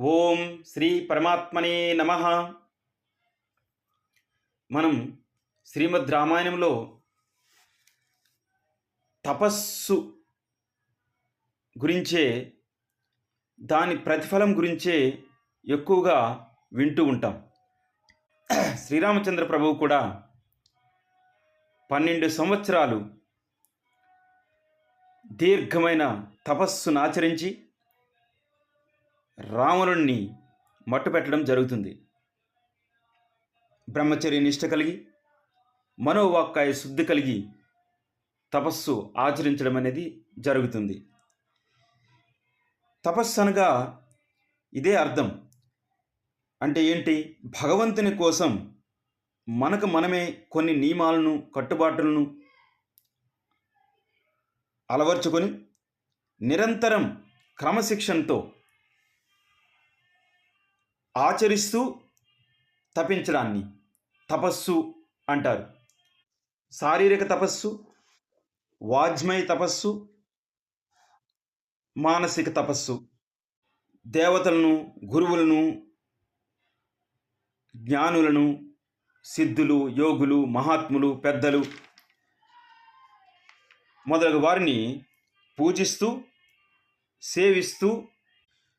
ఓం శ్రీ పరమాత్మనే నమ. మనం శ్రీమద్ రామాయణంలో తపస్సు గురించే దాని ప్రతిఫలం గురించే ఎక్కువగా వింటూ ఉంటాం. శ్రీరామచంద్ర ప్రభువు కూడా పన్నెండు సంవత్సరాలు దీర్ఘమైన తపస్సును ఆచరించి రావణుణ్ణి మట్టుపెట్టడం జరుగుతుంది. బ్రహ్మచర్య నిష్ట కలిగి మనోవాక్కాయ శుద్ధి కలిగి తపస్సు ఆచరించడం అనేది జరుగుతుంది. తపస్సు అనగా ఇదే అర్థం. అంటే ఏంటి? భగవంతుని కోసం మనకు మనమే కొన్ని నియమాలను కట్టుబాటులను అలవర్చుకొని నిరంతరం క్రమశిక్షణతో ఆచరిస్తూ తపించడాన్ని తపస్సు అంటారు. శారీరక తపస్సు వాజ్మయ తపస్సు మానసిక తపస్సు. దేవతలను గురువులను జ్ఞానులను సిద్ధులు యోగులు మహాత్ములు పెద్దలు మొదలగు వారిని పూజిస్తూ సేవిస్తూ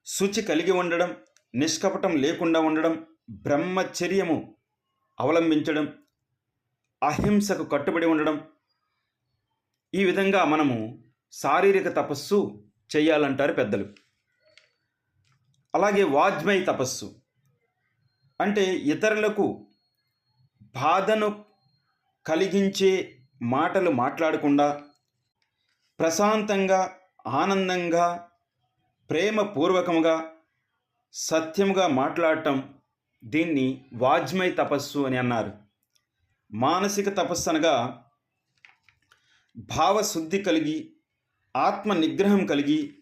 శుచి కలిగి ఉండడం నిష్కపటం లేకుండా ఉండడం బ్రహ్మచర్యము అవలంబించడం అహింసకు కట్టుబడి ఉండడం ఈ విధంగా మనము శారీరక తపస్సు చేయాలంటారు పెద్దలు. అలాగే వాజ్మయ తపస్సు. అంటే ఇతరులకు బాధను కలిగించే మాటలు మాట్లాడకుండా ప్రశాంతంగా ఆనందంగా ప్రేమపూర్వకంగా సత్యముగా మాట్లాడటం దీన్ని వాజ్మయ తపస్సు అని అన్నారు. మానసిక తపస్సు అనగా భావశుద్ధి కలిగి ఆత్మ నిగ్రహం కలిగి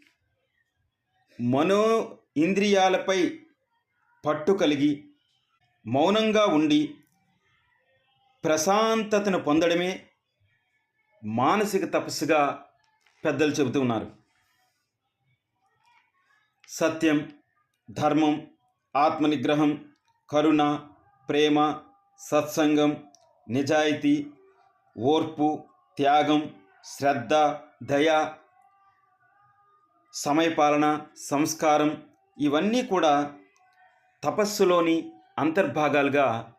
మనో ఇంద్రియాలపై పట్టు కలిగి మౌనంగా ఉండి ప్రశాంతతను పొందడమే మానసిక తపస్సుగా పెద్దలు చెబుతున్నారు సత్యం ధర్మం ఆత్మనిగ్రహం కరుణ ప్రేమ సత్సంగం నిజాయితీ ఓర్పు త్యాగం శ్రద్ధ దయ సమయపాలన సంస్కారం ఇవన్నీ కూడా తపస్సులోని అంతర్భాగాలుగా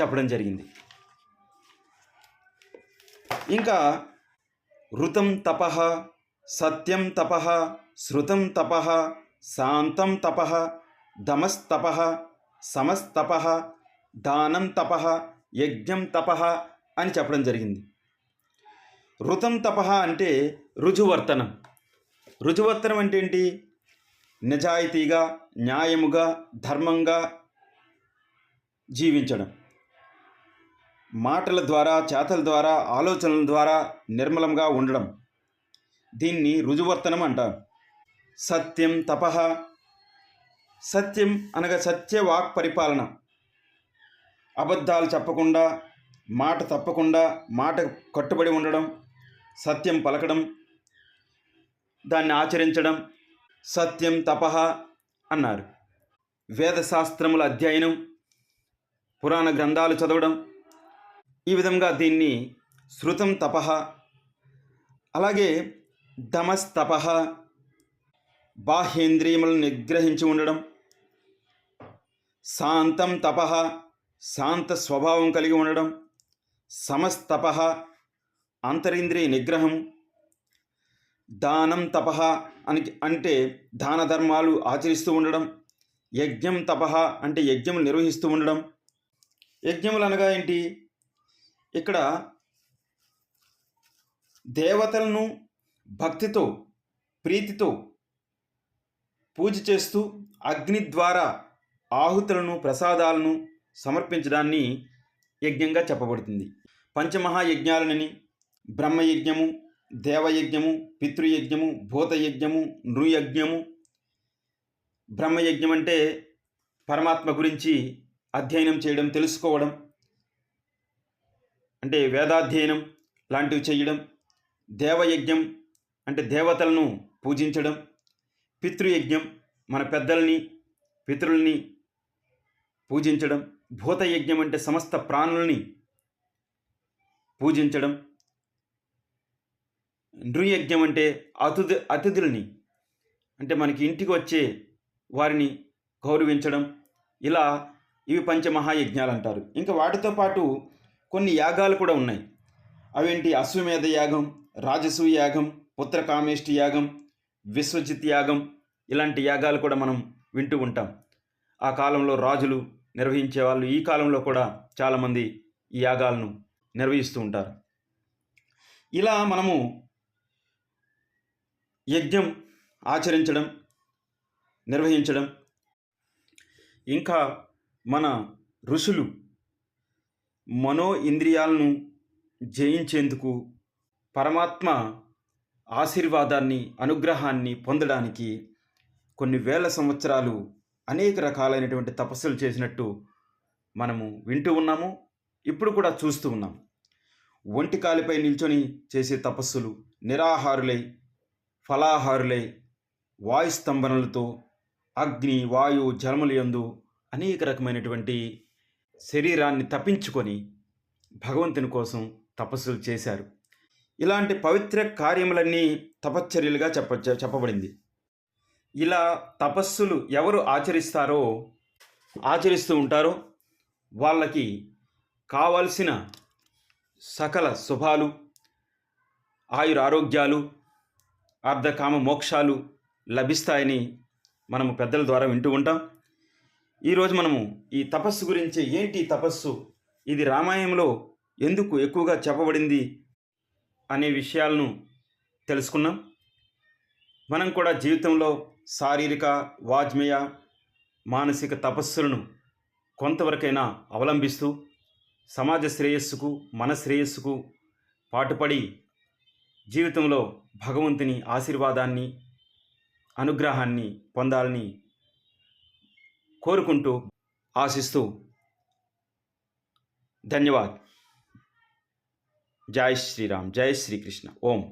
చెప్పడం జరిగింది. ఇంకా ఋతం తప సత్యం తప శృతం తప శాంతం తప దమస్తప సమస్తప దానం తప యజ్ఞం తప అని చెప్పడం జరిగింది. ఋతం తప అంటే రుజువర్తనం. రుజువర్తనం అంటే ఏంటి? నిజాయితీగా న్యాయముగా ధర్మంగా జీవించడం. మాటల ద్వారా చేతల ద్వారా ఆలోచనల ద్వారా నిర్మలంగా ఉండడం. దీన్ని రుజువర్తనం అంటారు. సత్యం తప. సత్యం అనగా సత్యవాక్ పరిపాలన అబద్ధాలు చెప్పకుండా మాట తప్పకుండా మాట కట్టుబడి ఉండడం సత్యం పలకడం దాన్ని ఆచరించడం సత్యం తప అన్నారు. వేదశాస్త్రముల అధ్యయనం పురాణ గ్రంథాలు చదవడం ఈ విధంగా దీన్ని శృతం తప అలాగే దమస్తప బాహ్యేంద్రియములను నిగ్రహించి ఉండడం శాంతం తప శాంత స్వభావం కలిగి ఉండడం సమస్తప అంతరింద్రియ నిగ్రహం దానం తప అని అంటే దాన ధర్మాలు ఆచరిస్తూ ఉండడం యజ్ఞం తప అంటే యజ్ఞం నిర్వహిస్తూ ఉండడం. యజ్ఞములు అనగా ఏంటి? ఇక్కడ దేవతలను భక్తితో ప్రీతితో పూజ చేస్తూ అగ్ని ద్వారా ఆహుతులను ప్రసాదాలను సమర్పించడాన్ని యజ్ఞంగా చెప్పబడుతుంది. పంచమహాయజ్ఞాలనని బ్రహ్మయజ్ఞము దేవయజ్ఞము పితృయజ్ఞము భూతయజ్ఞము నృయజ్ఞము. బ్రహ్మయజ్ఞం అంటే పరమాత్మ గురించి అధ్యయనం చేయడం తెలుసుకోవడం అంటే వేదాధ్యయనం లాంటివి చేయడం. దేవయజ్ఞం అంటే దేవతలను పూజించడం. పితృయజ్ఞం మన పెద్దల్ని పితరుల్ని పూజించడం భూతయజ్ఞం అంటే సమస్త ప్రాణుల్ని పూజించడం నృయజ్ఞం అంటే అతిథి అతిథుల్ని అంటే మనకి ఇంటికి వచ్చే వారిని గౌరవించడం ఇలా ఇవి పంచమహాయజ్ఞాలు అంటారు. ఇంకా వాటితో పాటు కొన్ని యాగాలు కూడా ఉన్నాయి. అవేంటి? అశ్వమేధ యాగం రాజసూయ యాగం పుత్రకామేష్టి యాగం విశ్వజిత్ యాగం ఇలాంటి యాగాలు కూడా మనం వింటూ ఉంటాం. ఆ కాలంలో రాజులు నిర్వహించే వాళ్ళు ఈ కాలంలో కూడా చాలామంది ఈ యాగాలను నిర్వహిస్తూ ఉంటారు. ఇలా మనము యజ్ఞం ఆచరించడం నిర్వహించడం ఇంకా మన ఋషులు మనో ఇంద్రియాలను జయించేందుకు పరమాత్మ ఆశీర్వాదాన్ని అనుగ్రహాన్ని పొందడానికి కొన్ని వేల సంవత్సరాలు అనేక రకాలైనటువంటి తపస్సులు చేసినట్టు మనము వింటూ ఉన్నాము ఇప్పుడు కూడా చూస్తూ ఉన్నాం. ఒంటి కాలిపై నిల్చొని చేసే తపస్సులు నిరాహారులై ఫలాహారులై వాయు స్తంభనలతో అగ్ని వాయు జలములయందు అనేక రకమైనటువంటి శరీరాన్ని తప్పించుకొని భగవంతుని కోసం తపస్సులు చేశారు. ఇలాంటి పవిత్ర కార్యములన్నీ తపశ్చర్యలుగా చెప్ప చెప్పబడింది. ఇలా తపస్సులు ఎవరు ఆచరిస్తారో ఆచరిస్తూ ఉంటారో వాళ్ళకి కావలసిన సకల శుభాలు ఆయుర ఆరోగ్యాలు అర్ధకామ మోక్షాలు లభిస్తాయని మనము పెద్దల ద్వారా వింటూ ఉంటాం. ఈరోజు మనము ఈ తపస్సు గురించి ఏంటి తపస్సు? ఇది రామాయణంలో ఎందుకు ఎక్కువగా చెప్పబడింది? అనే విషయాలను తెలుసుకున్నాం. మనం కూడా జీవితంలో శారీరక వాజ్మేయ మానసిక తపస్సులను కొంతవరకైనా అవలంబిస్తూ సమాజ శ్రేయస్సుకు మన శ్రేయస్సుకు పాటుపడి జీవితంలో భగవంతుని ఆశీర్వాదాన్ని అనుగ్రహాన్ని పొందాలని కోరుకుంటూ ఆశిస్తూ ధన్యవాద్. जय श्री राम जय श्री कृष्ण ओम